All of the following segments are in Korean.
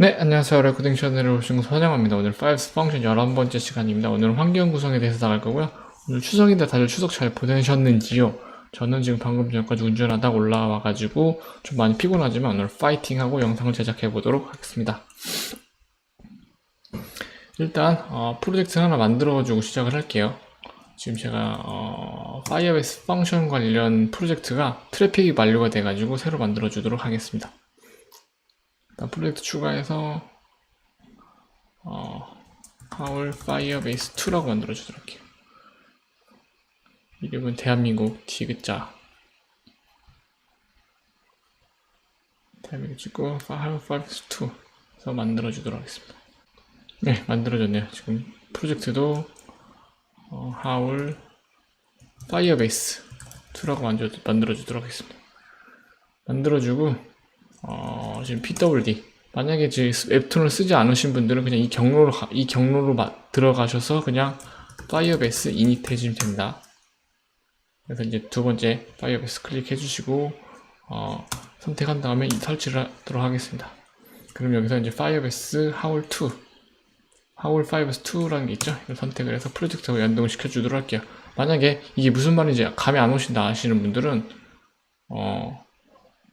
네, 안녕하세요. 레코딩 채널에 오신 것을 환영합니다. 오늘 파이브스 펑션 11번째 시간입니다. 오늘은 환경 구성에 대해서 나갈 거고요. 오늘 추석인데 다들 추석 잘 보내셨는지요? 저는 지금 방금 전까지 운전하다 올라와가지고 좀 많이 피곤하지만 오늘 파이팅하고 영상을 제작해 보도록 하겠습니다. 일단 어, 프로젝트 하나 만들어주고 시작을 할게요. 지금 제가 어, 파이어베이스 펑션 관련 프로젝트가 트래픽이 만료가 돼가지고 새로 만들어 주도록 하겠습니다. 프로젝트 추가해서 어, 하울 파이어베이스 2라고 만들어 주도록 할게요. 이름은 대한민국 디귿자 대한민국 찍고 하울 파이어베이스 2에서 만들어 주도록 하겠습니다. 네, 만들어졌네요. 지금 프로젝트도 어, 하울 파이어베이스 2라고 만들어, 만들어주도록 하겠습니다. 만들어주고 어, 지금 PWD 만약에 지금 웹툰을 쓰지 않으신 분들은 그냥 이 경로로 가- 이 경로로 마- 들어가셔서 그냥 파이어베이스 이닛 해주시면 됩니다. 그래서 이제 두 번째 파이어베이스 클릭해 주시고 어, 선택한 다음에 이 설치를 하도록 하겠습니다. 그럼 여기서 이제 파이어베이스 하울 2 하울 5에서 2라는 게 있죠. 이걸 선택을 해서 프로젝트하고 연동을 시켜 주도록 할게요. 만약에 이게 무슨 말인지 감이 안 오신다 하시는 분들은 어,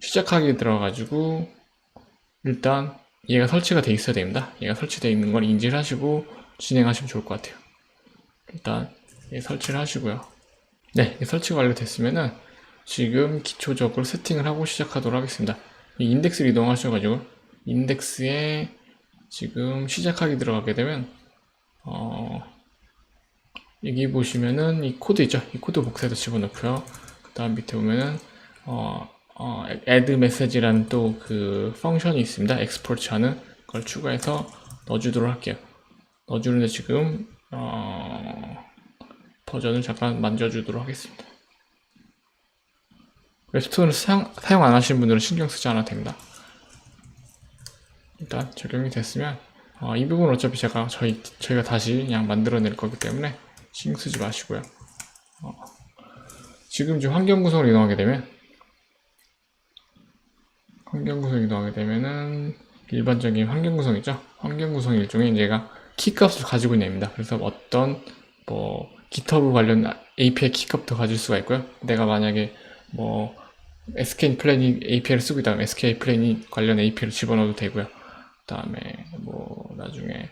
시작하기 들어가지고 일단 얘가 설치가 돼 있어야 됩니다. 얘가 설치되어 있는 걸 인지를 하시고 진행하시면 좋을 것 같아요. 일단 얘 설치를 하시고요. 네, 설치가 완료됐으면은 지금 기초적으로 세팅을 하고 시작하도록 하겠습니다. 이 인덱스를 이동하셔가지고 인덱스에 지금 시작하기 들어가게 되면 어, 여기 보시면은 이 코드 있죠? 이 코드 복사해서 집어넣고요. 그 다음 밑에 보면은 어, 어, add message라는 또 그 펑션이 있습니다. export 하는 걸 추가해서 넣어주도록 할게요. 넣어주는데 지금 어, 버전을 잠깐 만져주도록 하겠습니다. 웹스토어를 사용, 사용 안 하시는 분들은 신경 쓰지 않아도 됩니다. 일단 적용이 됐으면 어, 이 부분 어차피 제가 저희 저희가 다시 그냥 만들어낼 거기 때문에 신경 쓰지 마시고요. 어, 지금 지금 환경 구성을 이동하게 되면 환경 구성 이동하게 되면은 일반적인 환경 구성이죠. 환경 구성 일종의 얘가 키 값을 가지고 있습니다. 그래서 어떤 뭐 GitHub 관련 API 키 값도 가질 수가 있고요. 내가 만약에 뭐 SK 플래닛 API를 쓰고 있다면 SK 플래닛 관련 API를 집어넣어도 되고요. 그다음에 뭐 나중에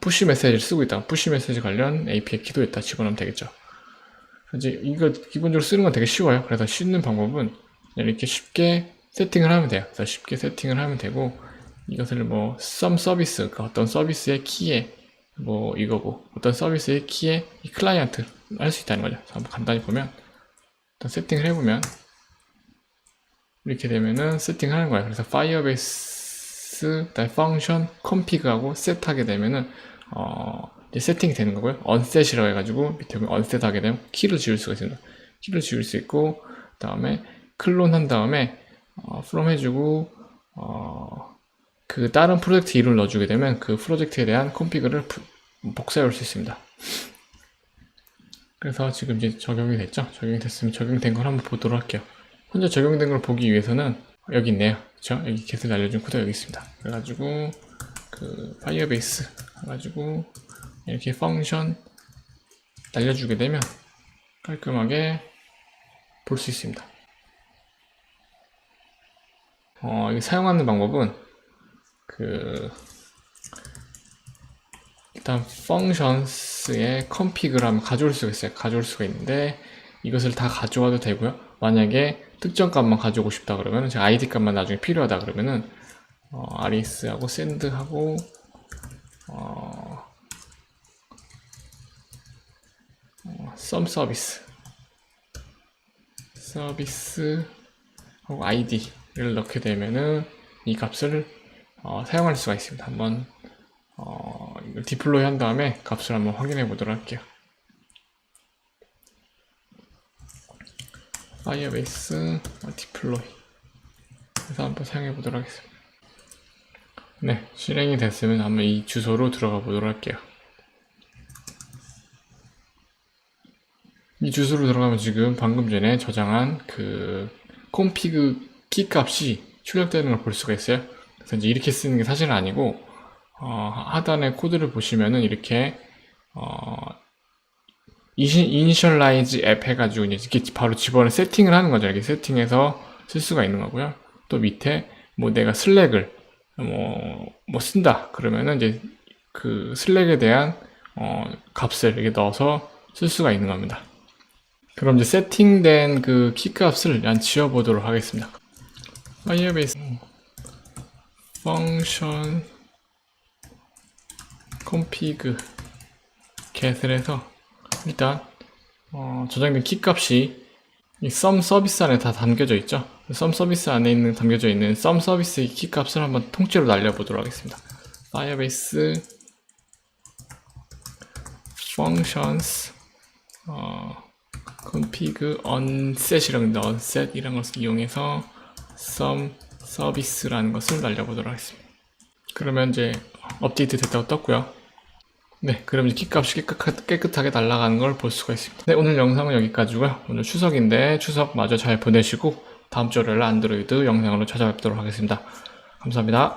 푸시 메시지를 쓰고 있다. 푸시 메시지 관련 API 키도 있다 집어넣으면 되겠죠. 이제 이거 기본적으로 쓰는 건 되게 쉬워요. 그래서 씻는 방법은 이렇게 쉽게 세팅을 하면 돼요. 그래서 쉽게 세팅을 하면 되고 이것을 뭐 some 서비스 그러니까 어떤 서비스의 키에 뭐 이거고 어떤 서비스의 키에 이 클라이언트 할 수 있다는 거죠. 한번 간단히 보면 일단 세팅을 해보면 이렇게 되면은 세팅하는 거예요. 그래서 파이어베이스 펑션 컴피그하고 셋하게 되면은 어 이제 세팅이 되는 거고요. 언셋이라고 해가지고 밑에 보면 언셋 하게 되면 키를 지울 수가 있습니다. 키를 지울 수 있고 그 다음에 클론 한 다음에 어, from 해주고 어, 그 다른 프로젝트 이름을 넣어주게 되면 그 프로젝트에 대한 컴피그를 부- 복사해 올 수 있습니다. 그래서 지금 이제 적용이 됐죠? 적용이 됐으면 적용된 걸 한번 보도록 할게요. 현재 적용된 걸 보기 위해서는 여기 있네요. 그렇죠? 여기 get을 알려준 코드가 여기 있습니다. 그래가지고 그 파이어베이스 해가지고 이렇게 펑션 날려주게 되면 깔끔하게 볼 수 있습니다. 어, 이 사용하는 방법은 그 일단 functions에 config를 하면 가져올 수가 있어요. 가져올 수가 있는데 이것을 다 가져와도 되고요. 만약에 특정 값만 가져오고 싶다 그러면 제가 id 값만 나중에 필요하다 그러면은 어, aris하고 send하고 어, 어, some service 서비스 하고 id 를 넣게 되면은 이 값을 어, 사용할 수가 있습니다. 한번 어, 이걸 디플로이 한 다음에 값을 한번 확인해 보도록 할게요. 파이어베이스 디플로이 해서 한번 사용해 보도록 하겠습니다. 네, 실행이 됐으면 한번 이 주소로 들어가 보도록 할게요. 이 주소로 들어가면 지금 방금 전에 저장한 그 콤피그 키 값이 출력되는 걸 볼 수가 있어요. 그래서 이제 이렇게 쓰는 게 사실은 아니고 어, 하단에 코드를 보시면은 이렇게 어, 앱 해가지고 이제 이렇게 바로 집어넣어 세팅을 하는 거죠. 이렇게 세팅해서 쓸 수가 있는 거고요. 또 밑에 뭐 내가 슬랙을 뭐, 뭐 쓴다 그러면은 이제 그 슬랙에 대한 어, 값을 이렇게 넣어서 쓸 수가 있는 겁니다. 그럼 이제 세팅된 그 키 값을 일단 지워보도록 하겠습니다. 파이어베이스 펑션 config get을 해서 일단 어, 저장된 키 값이 이썸 서비스 안에 다 담겨져 있죠. 썸 서비스 안에 있는 담겨져 있는 썸 서비스의 키 값을 한번 통째로 날려보도록 하겠습니다. 파이어베이스 functions 어, config onset 이런 것을 이용해서 some service라는 것을 날려보도록 하겠습니다. 그러면 이제 업데이트 됐다고 떴고요. 네, 그럼 이제 키값이 깨끗하, 깨끗하게 날아가는 걸 볼 수가 있습니다. 네, 오늘 영상은 여기까지고요. 오늘 추석인데 추석 마저 잘 보내시고 다음 주 월요일 안드로이드 영상으로 찾아뵙도록 하겠습니다. 감사합니다.